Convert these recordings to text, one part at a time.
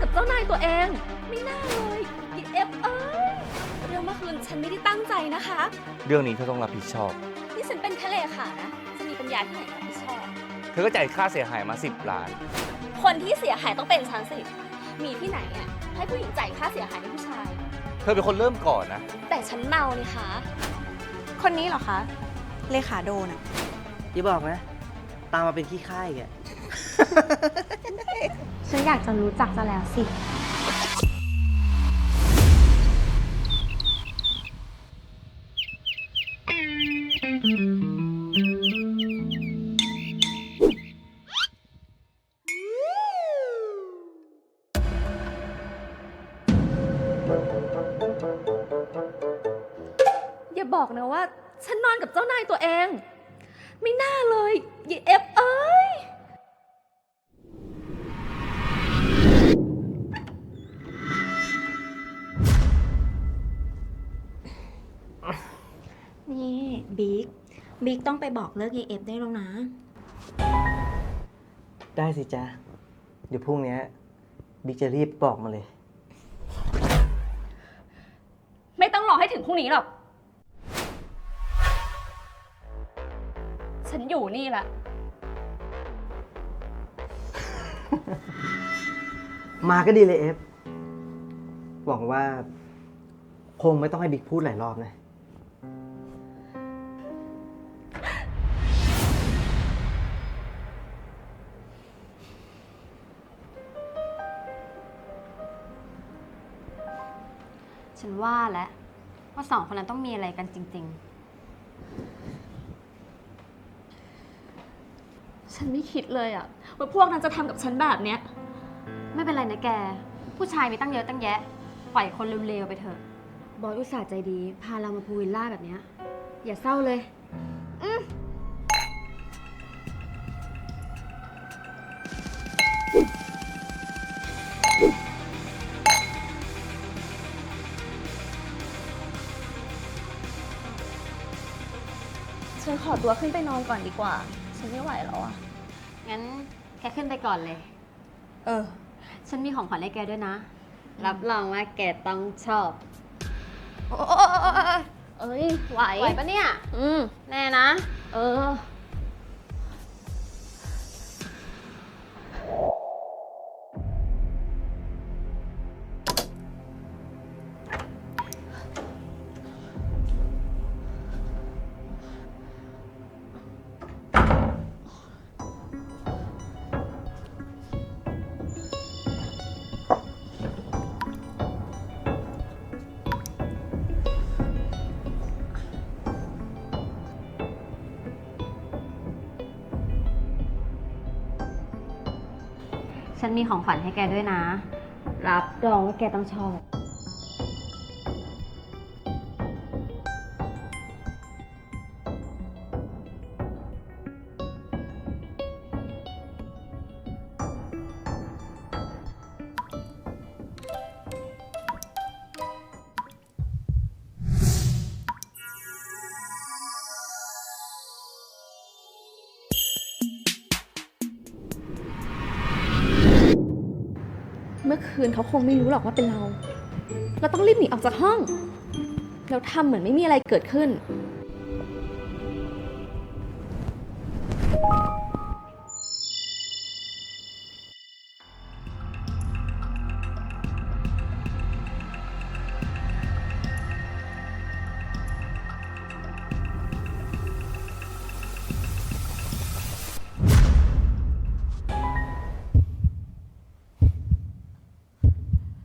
กับเจ้านายตัวเอง ไม่น่าเลยอีเอฟเอ้ยเรื่องเมื่อคืนฉันไม่ได้ตั้งใจนะคะ เรื่องนี้เธอต้องรับผิดชอบ นี่ฉันเป็นแค่เลขานะจะมีปัญญาที่ไหนมารับผิดชอบ เธอก็จ่ายค่าเสียหายมา 10 ล้าน คนที่เสียหายต้องเป็นฉันสิ มีที่ไหนอะให้ผู้หญิงจ่ายค่าเสียหายให้ผู้ชาย เธอเป็นคนเริ่มก่อนนะ แต่ฉันเมานี่คะคนนี้เหรอคะ เลขาโดนอะอย่าบอกนะ ตามมาเป็นขี้ข้าอีกอะ ฉันอยากจะรู้จักจะแล้วสิ อย่าบอกนะว่า ฉันนอนกับเจ้านายตัวเอง ไม่น่าเลยอีเอฟเอ้ย นี่บิ๊ก บิ๊กต้องไปบอกเลิกยีเอฟได้แล้วนะ ได้สิจ๊ะ เดี๋ยวพรุ่งเนี้ยบิ๊กจะรีบบอกมาเลย ไม่ต้องรอให้ถึงพรุ่งนี้หรอก ฉันอยู่นี่แหละ มาก็ดีเลยเอฟ หวังว่า คงไม่ต้องให้บิ๊กพูดหลายรอบนะ ฉันว่าแล้วว่าสองคนนั้นต้องมีอะไรกันจริง ฉันไม่คิดเลยอะว่าพวกนั้นจะทำกับฉันแบบเนี้ย ๆ ไม่เป็นไรนะแก ผู้ชายมีตั้งเยอะตั้งแยะ ปล่อยคนเร็วๆไปเถอะ บอยอุตส่าห์ใจดี พาเรามาพูลวิลล่าแบบเนี้ยอย่าเศร้าเลยฉัน ตัวขึ้นไปนอนก่อนดีกว่า ฉันไม่ไหวแล้วอะงั้นแกขึ้นไปก่อนเลย เออ ฉันมีของขวัญให้แกด้วยนะ รับรองว่าแกต้องชอบ โอ้เอ้ยไหวไหวปะเนี่ย อืม แน่นะ เออ ฉันมีของขวัญให้แกด้วยนะ รับรองว่าแกต้องชอบ มื่อคืนเขาคงไม่รู้หรอกว่าเป็นเรา เราต้องรีบหนีออกจากห้อง เราทำเหมือนไม่มีอะไรเกิดขึ้น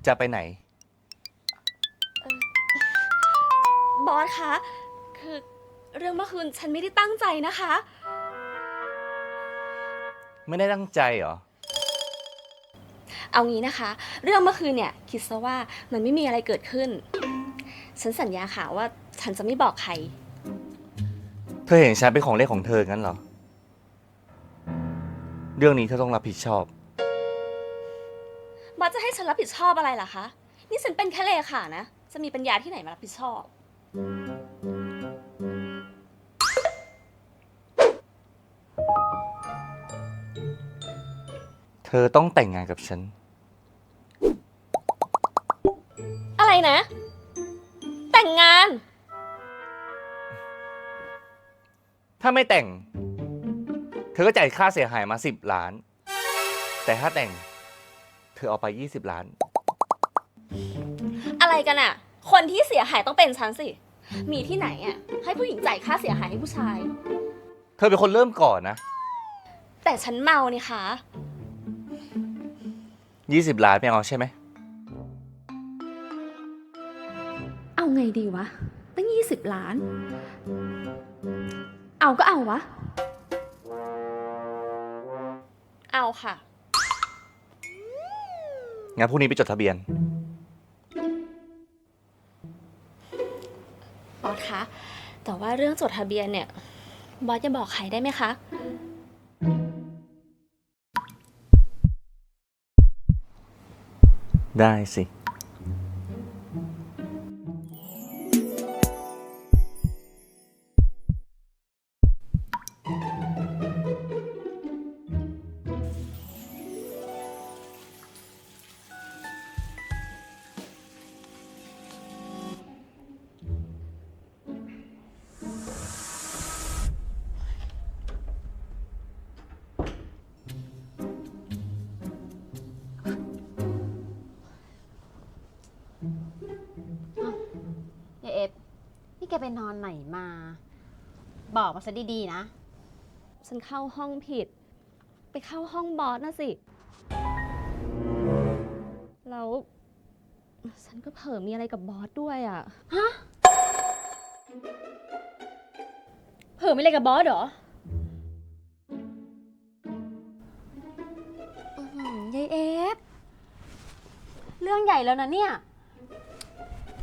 จะไปไหน บอสคะ คือเรื่องเมื่อคืนฉันไม่ได้ตั้งใจนะคะ ไม่ได้ตั้งใจเหรอ เอางี้นะคะ เรื่องเมื่อคืนเนี่ยคิดซะว่ามันไม่มีอะไรเกิดขึ้น ฉันสัญญาค่ะว่าฉันจะไม่บอกใคร เธอเห็นฉันเป็นของเล่นของเธองั้นเหรอ เรื่องนี้เธอต้องรับผิดชอบบอสจะให้ ฉันรับผิดชอบอะไรล่ะคะ นี่ฉันเป็นแค่เลขานะ จะมีปัญญาที่ไหนมารับผิดชอบ เธอต้องแต่งงานกับฉันนะ แต่งงาน ถ้าไม่แต่ง เธอก็จ่ายค่าเสียหายมาสิบล้าน แต่ถ้าแต่ง เธอเอาไปยี่สิบล้าน อะไรกันอะคนที่เสียหายต้องเป็นฉันสิ มีที่ไหนอะให้ผู้หญิงจ่ายค่าเสียหายให้ผู้ชาย เธอเป็นคนเริ่มก่อนนะ แต่ฉันเมานี่คะยี่สิบล้านไม่เอาใช่ไหม เอาไงดีวะ ตั้งยี่สิบล้าน เอาก็เอาวะ เอาค่ะ งั้นพรุ่งนี้ไปจดทะเบียน บอสคะ แต่ว่าเรื่องจดทะเบียนเนี่ย บอสจะบอกใครได้ไหมคะ ได้สิ กไปนอนไหนมา บอกมาซะดีๆนะ ฉันเข้าห้องผิด ไปเข้าห้องบอสนะสิ แล้ว ฉันก็เผลอมีอะไรกับบอสด้วยอะเผื่อไม่เลยกับบอสเหรอ อื้อหือยายเอฟ เรื่องใหญ่แล้วนะเนี่ย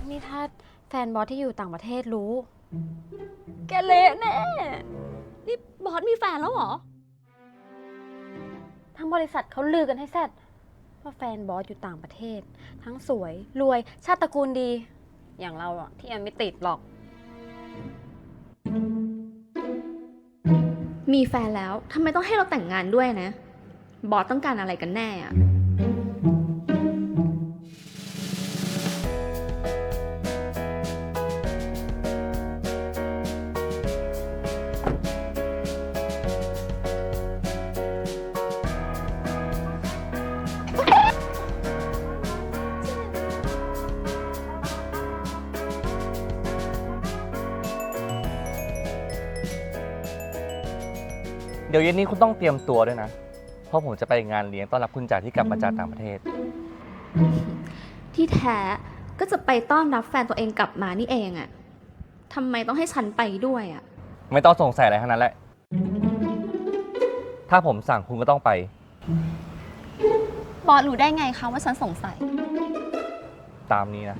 นี่ถ้า แฟนบอสที่อยู่ต่างประเทศรู้ แกเละแน่ นี่บอสมีแฟนแล้วเหรอ ทั้งบริษัทเขาลือกันให้แซดว่าแฟนบอสอยู่ต่างประเทศ ทั้งสวย รวย ชาติตระกูลดี อย่างเราอะที่ยังไม่ติดหรอก มีแฟนแล้วทำไมต้องให้เราแต่งงานด้วยนะ บอสต้องการอะไรกันแน่อะ เดี๋ยวเย็นนี้คุณต้องเตรียมตัวด้วยนะ เพราะผมจะไปงานเลี้ยงต้อนรับคุณจ่าที่กลับมาจากต่างประเทศ ที่แท้ก็จะไปต้อนรับแฟนตัวเองกลับมานี่เองอะทำไมต้องให้ฉันไปด้วยอะไม่ต้องสงสัยอะไรทั้งนั้นแหละ ถ้าผมสั่งคุณก็ต้องไป บอสรู้ได้ไงคะว่าฉันสงสัย ตามนี้นะ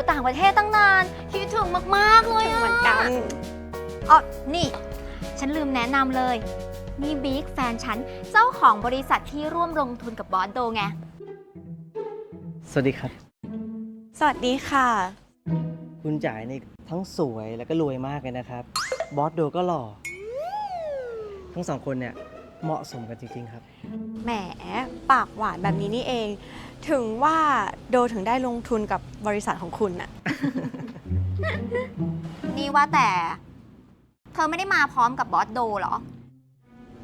อไปอยู่ต่างประเทศตั้งนานคิดถึงมากๆเลยเหมือนกันอ๋อนี่ ฉันลืมแนะนำเลย นี่บิ๊กแฟนฉัน เจ้าของบริษัทที่ร่วมลงทุนกับบอสโดไง สวัสดีครับ สวัสดีค่ะ คุณจ่ายนี่ทั้งสวยแล้วก็รวยมากเลยนะครับ บอสโดก็หล่อ ทั้งสองคนเนี่ย เหมาะสมกันจริงๆครับ แหมปากหวานแบบนี้นี่เอง ถึงว่าโดถึงได้ลงทุนกับบริษัทของคุณน่ะ นี่ว่าแต่ เธอไม่ได้มาพร้อมกับบอสโดเหรอ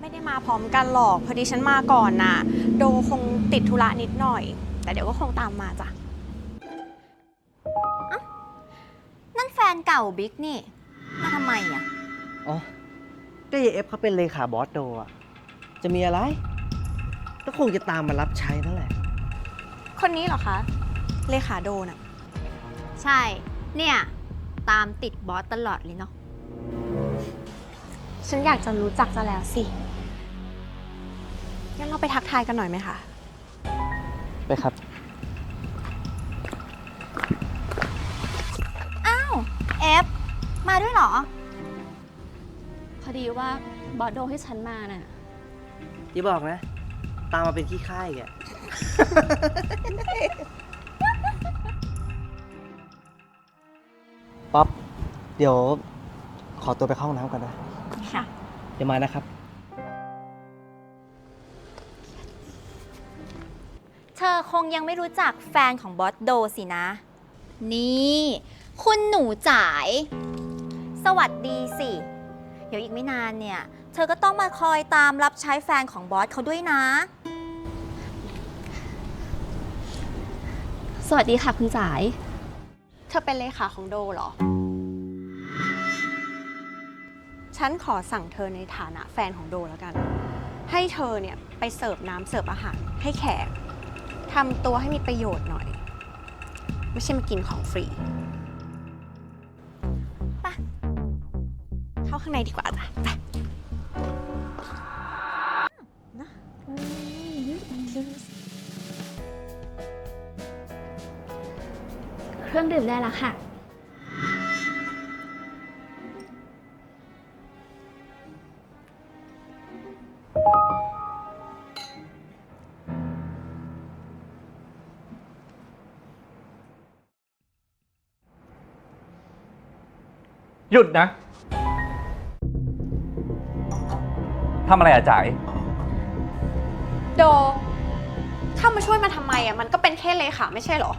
ไม่ได้มาพร้อมกันหรอกพอดีฉันมาก่อนน่ะ โดคงติดธุระนิดหน่อย แต่เดี๋ยวก็คงตามมาจ้ะ นั่นแฟนเก่าบิ๊กนี่ มาทำไมอะ อ๋อก็ยายเอฟเขาเป็นเลขาบอสโดอะ จะมีอะไร ก็คงจะตามมารับใช้นั่นแหละ คนนี้เหรอคะ เลขาโดน่ะใช่ เนี่ย ตามติดบอสตลอดเลยเนาะ ฉันอยากจะรู้จักจะแล้วสิ งั้นเราไปทักทายกันหน่อยไหมคะ ไปครับเอฟ มาด้วยเหรอ พอดีว่าบอสโดให้ฉันมาน่ะ ที่บอกนะ ตามมาเป็นขี้ข้าอีกอะ ป๊อปเดี๋ยวขอตัวไปเข้าห้องน้ำก่อนนะค่ะ เดี๋ยวมานะครับ เธอคงยังไม่รู้จักแฟนของบอสโดสินะ นี่ คุณหนูจ๋าย สวัสดีสิ เดี๋ยวอีกไม่นานเนี่ย เธอก็ต้องมาคอยตามรับใช้แฟนของบอสเขาด้วยนะ สวัสดีค่ะคุณจ๋าย เธอเป็นเลขาของโดเหรอ ฉันขอสั่งเธอในฐานะแฟนของโดแล้วกัน ให้เธอเนี่ยไปเสิร์ฟน้ำเสิร์ฟอาหารให้แขกทำตัวให้มีประโยชน์หน่อย ไม่ใช่มากินของฟรีไปเข้าข้างในดีกว่าจ้ะไป ดื่มได้แล้วค่ะ หยุดนะทำอะไรอะจ่าย โดเข้ามาช่วยมาทำไมอะ มันก็เป็นแค่เลขาไม่ใช่เหรอ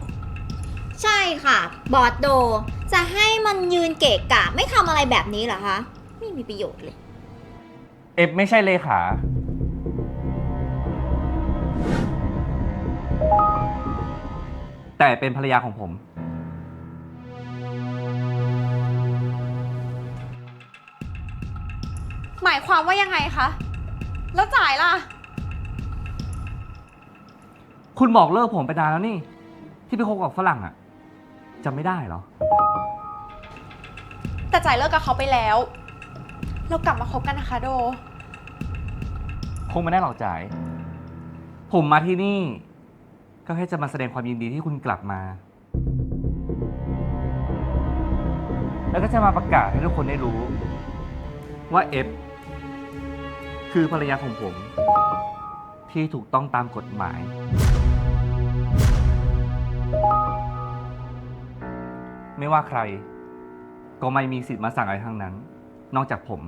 ใช่ค่ะ บอสโด จะให้มันยืนเกะกะ ไม่ทำอะไรแบบนี้เหรอคะ ไม่มีประโยชน์เลย เอฟไม่ใช่เลขา แต่เป็นภรรยาของผม หมายความว่ายังไงคะ แล้วจ่ายล่ะ คุณบอกเลิกผมไปนานแล้วนี่ ที่ไปคบกับฝรั่งอะ จำไม่ได้เหรอ แต่จ่ายเลิกกับเขาไปแล้ว เรากลับมาคบกันนะคะโด คงไม่ได้หรอกจ่าย ผมมาที่นี่ ก็แค่จะมาแสดงความยินดีที่คุณกลับมา แล้วก็จะมาประกาศให้ทุกคนได้รู้ ว่าเอฟคือภรรยาของผม ที่ถูกต้องตามกฎหมาย ไม่ว่าใคร ก็ไม่มีสิทธิ์มาสั่งอะไรทั้งนั้น นอกจากผม